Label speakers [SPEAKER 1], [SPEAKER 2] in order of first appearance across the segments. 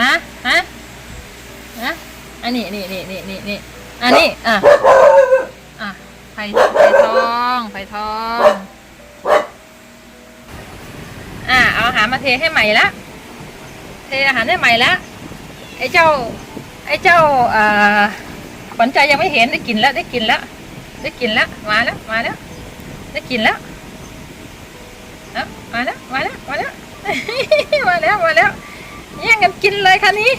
[SPEAKER 1] มาฮะฮะอันนี้นี่นี่นี่นี่นี่อันนี้อะอะไผ่ไผ่ทองไผ่ทองอะเอาอาหารมาเทให้ใหม่ละเทอาหารให้ใหม่ละไอ้เจ้า ไอ้เจ้าอ่าขวัญใจยังไม่เห็นได้กินแล้วได้กินแล้วได้กินแล้วมาแล้วมาแล้วได้กินแล้วมาแล้วมาแล้วมาแล้วมาแล้วมาแล้ว แย่งกันกินเลยคันนี้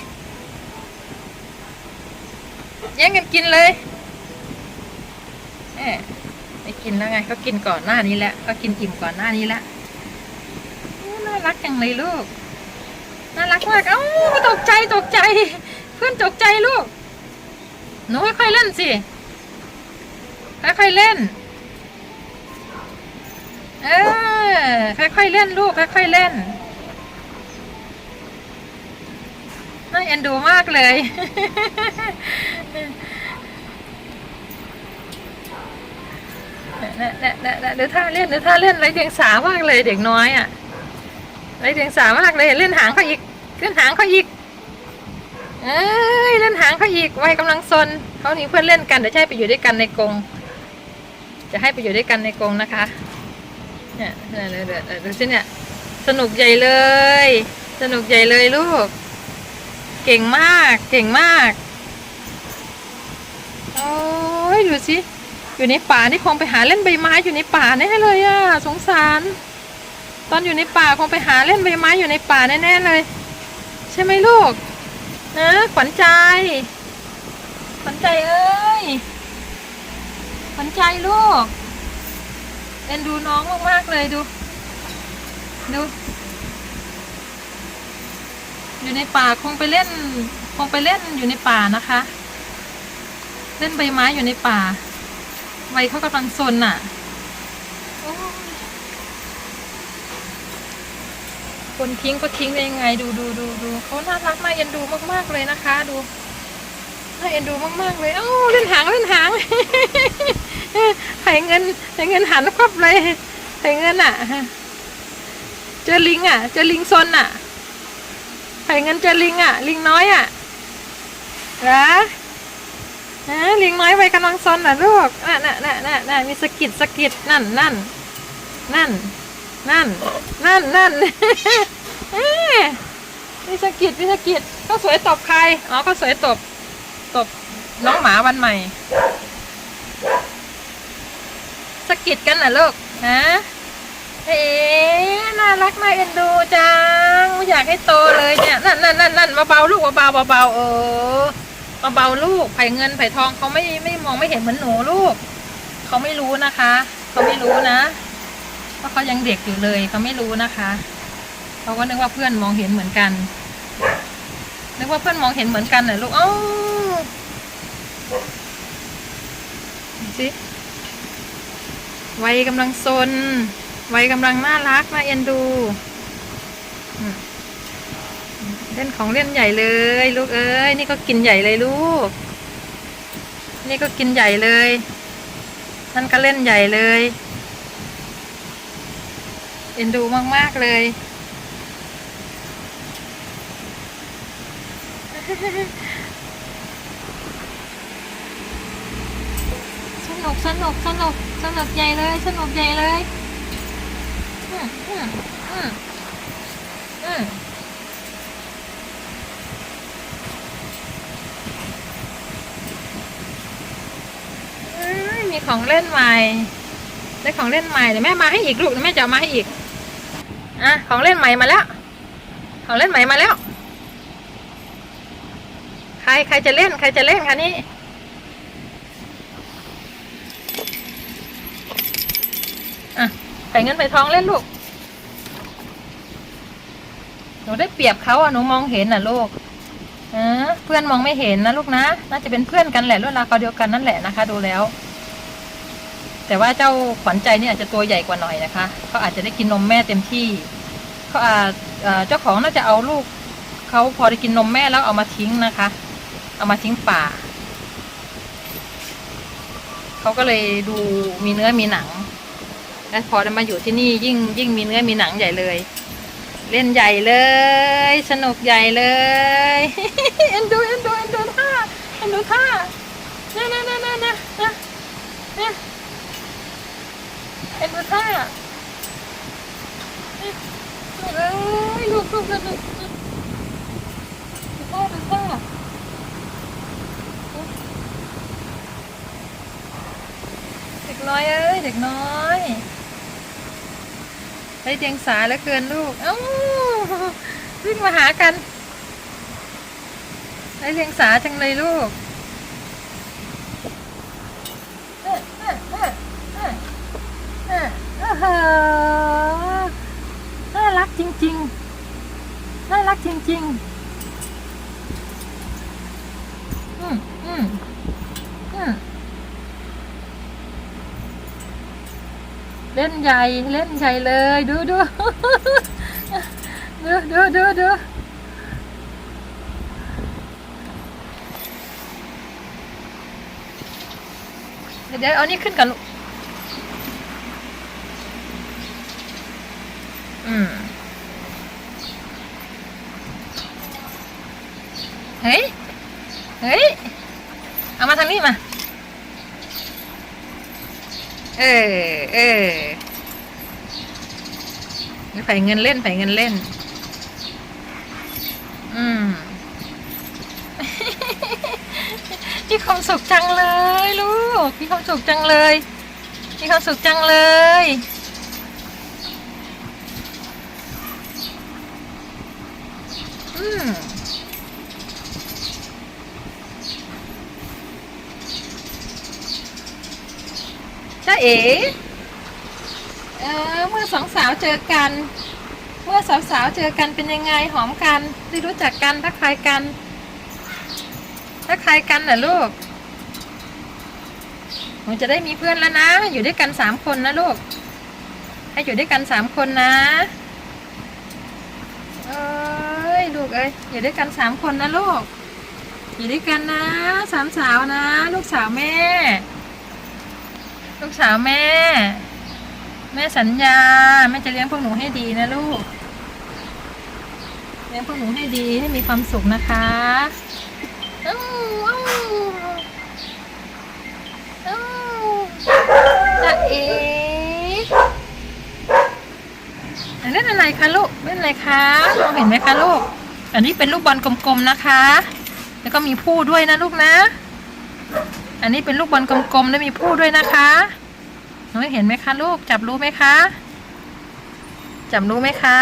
[SPEAKER 1] แย่งกันกินเลยเอ๊ได้กินแล้วไงเขากินก่อนหน้านี้แล้วเขากินอิ่มก่อนหน้านี้แล้วน่ารักจังเลยลูก น่ารักมากเอ้าตกใจตกใจ เพื่อนตกใจลูก หนูค่อยๆเล่นสิ ค่อยๆเล่น เออค่อยๆเล่นลูกค่อยๆเล่น เอ็นดูมากเลยเนี่ยเนี่ยเนี่ยเนี่ยเดี๋ยวท่าเล่นเดี๋ยวท่าเล่นไรเดียงสามากเลยเด็กน้อยอะไรเดียงสามากเลยเล่นหางเขาอีกเล่นหางเขาอีกเอ้ยเล่นหางเขาอีกวัยกำลังซนเขาหนีเพื่อนเล่นกันเดี๋ยวจะให้ไปอยู่ด้วยกันในกรงจะให้ไปอยู่ด้วยกันในกรงนะคะเนี่ยเดี๋ยวเดี๋ยวเดี๋ยวดูสิเนี่ยสนุกใหญ่เลย สนุกใหญ่เลยลูก เก่งมาก เก่งมาก โอ้ยดูสิ อยู่ในป่านี่คงไปหาเล่นใบไม้อยู่ในป่าแน่เลยอะสงสาร ตอนอยู่ในป่าคงไปหาเล่นใบไม้อยู่ในป่าแน่ๆเลย ใช่ไหมลูกนะขวัญใจ ขวัญใจเอ้ย ขวัญใจลูกเอ็นดูน้องมากๆเลยดู ดู อยู่ในป่าคงไปเล่น คงไปเล่นอยู่ในป่านะคะ เล่นใบไม้อยู่ในป่าวัยเขากำลังซนน่ะคนทิ้งก็ทิ้งได้ยังไง ดูดูดูดูเขาน่ารักน่าเอ็นดูมากๆเลยนะคะ ดูน่าเอ็นดูมากๆเลยโอ้าเล่นหางเล่นหางไถ่เงินไถ่เงินหันควับเลยไถ่เงินอะเจอลิงอะ เจอลิงซนอะ ไถ่เงินเจอลิงอะ ลิงน้อยอะเหรอฮะลิงน้อยไปกำลังซนอะลูกน่ะน่ะน่ะน่ะน่ะมีสกิดสกิดนั่นนั่นนั่นนั่นนั่นนั่นมีสกิดมีสกิดก็สวยตบใครอ๋อก็สวยตบตบน้องหมาวันใหม่สกิดกันน่ะลูกฮะ เอ๊น่ารักน่าเอ็นดูจังอยากให้โตเลยเนี่ยนั่นนั่นนั่นนั่นเบาๆลูกเบาๆเบาๆเออเบาๆลูกไผ่เงินไผ่ทองเขาไม่ไม่มองไม่เห็นเหมือนหนูลูกเขาไม่รู้นะคะเขาไม่รู้นะเพราะเขายังเด็กอยู่เลยเขาไม่รู้นะคะเขาก็นึกว่าเพื่อนมองเห็นเหมือนกันนึกว่าเพื่อนมองเห็นเหมือนกันน่ะลูกเอ้าสิวัยกำลังซน ไวัยกำลังน่ารักน่าเอ็นดู เล่นของเล่นใหญ่เลย ลูกเอ้ย นี่ก็กินใหญ่เลยลูก นี่ก็กินใหญ่เลยนั่นก็เล่นใหญ่เลย เอ็นดูมากๆเลยสนุกสนุกสนุกสนุกใหญ่เลย สนุกใหญ่เลย อืมอืมอืมอืมมีของเล่นใหม่ได้ของเล่นใหม่เดี๋ยวแม่มาให้อีกลูกเดี๋ยวแม่จะมาให้อีกอะของเล่นใหม่มาแล้ว ของเล่นใหม่มาแล้ว ใครใครจะเล่นใครจะเล่นคะนี่ อะใส่ เงินใส่ทองเล่นลูก หนูได้เปรียบเขาอะหนูมองเห็นน่ะลูกเออเพื่อนมองไม่เห็นนะลูกนะ น่าจะเป็นเพื่อนกันแหละรุ่นราวคราเดียวกันนั่นแหละนะคะ ดูแล้ว แต่ว่าเจ้าขวัญใจเนี่ยอาจจะตัวใหญ่กว่าหน่อยนะคะเขาอาจจะได้กินนมแม่เต็มที่เขาอาจเจ้าของน่าจะเอาลูกเขาพอได้กินนมแม่แล้วเอามาทิ้งนะคะ เอามาทิ้งป่าเขาก็เลยดูมีเนื้อมีหนัง และพอได้มาอยู่ที่นี่ยิ่งยิ่งมีเนื้อมีหนังใหญ่เลย เล่นใหญ่เลย สนุกใหญ่เลยเอ็นดูเอ็นดูเอ็นดูท่าเอ็นดูท่าเนี่ยเนี่ยเนี่ยเนี่ยเนี่ยเน่เอ็นดูท่าเนี่ยลูกเอ้ยลูกลูกลูกลูกดูท่าดูท่าเด็กน้อยเอ้ยเด็กน้อย ไร้เดียงสาเหลือเกินลูก เอ้าวิ่งมาหากันไร้เดียงสาจังเลยลูกเอ้อเอ้อเอ้อเอ้อเฮ้อน่ารักจริงๆ น่ารักจริง ๆ อืมอืมอืม เล่นใหญ่เล่นใหญ่เลย ดูดูดูดูดูดูเดี๋ยวเอานี่ขึ้นกันอืมเฮ้ย เฮ้ย เอามาทางนี้มา เออเออไผ่เงินเล่นไผ่เงินเล่น อืมมีความสุขจังเลยลูกมีความสุขจังเลยมีความสุขจังเลย อืม เอ๋เออเมื่อสองสาวเจอกัน เมื่อสาวสาวๆเจอกันเป็นยังไงหอมกันได้รู้จักกันทักทายกันทักทายกันเหรอลูกหนูจะได้มีเพื่อนแล้วนะ อยู่ด้วยกันสามคนนะลูก ให้อยู่ด้วยกันสามคนนะเอ้ยลูกเอ้ยอยู่ด้วยกันสามคนนะลูกอยู่ด้วยกันนะสามสาวนะ ลูกสาวแม่ สาวแม่ แม่สัญญา แม่จะเลี้ยงพวกหนูให้ดีนะลูก เลี้ยงพวกหนูให้ดีให้มีความสุขนะคะอ้าวอ้าวอ้าวจะเอ๋เล่นอะไรคะลูกเล่นอะไรคะมองเห็นไหมคะลูก อันนี้เป็นลูกบอลกลมๆนะคะ แล้วก็มีผู้ด้วยนะลูกนะ อันนี้เป็นลูกบอลกลมๆและมีผู้ด้วยนะคะ หนูเห็นไหมคะลูก จับรู้ไหมคะ จับรู้ไหมคะ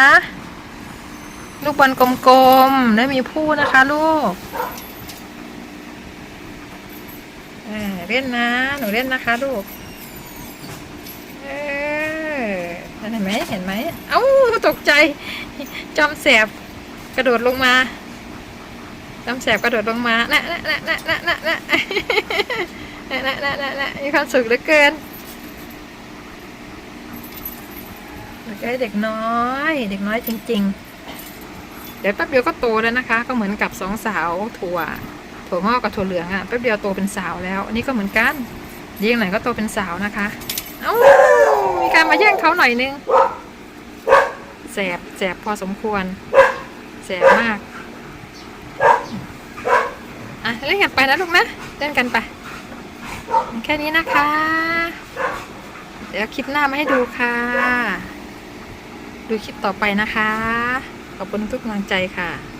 [SPEAKER 1] ลูกบอลกลมๆ และมีผู้นะคะลูกเออเล่นนะ หนูเล่นนะคะลูก เออเห็นไหมเห็นไหม เอ้าตกใจ จอมแสบกระโดดลงมาจำแสบกระโดดลงมาน่ะน่ะน่ะน่ะน่ะน่ะน่ะน่ะน่ะน่ะน่ะน่ะมีความสุขเหลือเกิน เด็กเด็กน้อย เด็กน้อยจริง ๆ เดี๋ยวแป๊บเดียวก็โตแล้วนะคะ ก็เหมือนกับสองสาวถั่ว ถั่วงอกกับถั่วเหลืองอะแป๊บเดียวโตเป็นสาวแล้วอันนี้ก็เหมือนกันยิงไหนก็โตเป็นสาวนะคะ เอ้ามีการมาแย่งเขาหน่อยนึงแสบแสบพอสมควรแสบมากอะเล่นกันไปนะลูกนะเล่นกันไป แค่นี้นะคะ เดี๋ยวคลิปหน้ามาให้ดูค่ะ ดูคลิปต่อไปนะคะ ขอบคุณทุกกำลังใจค่ะ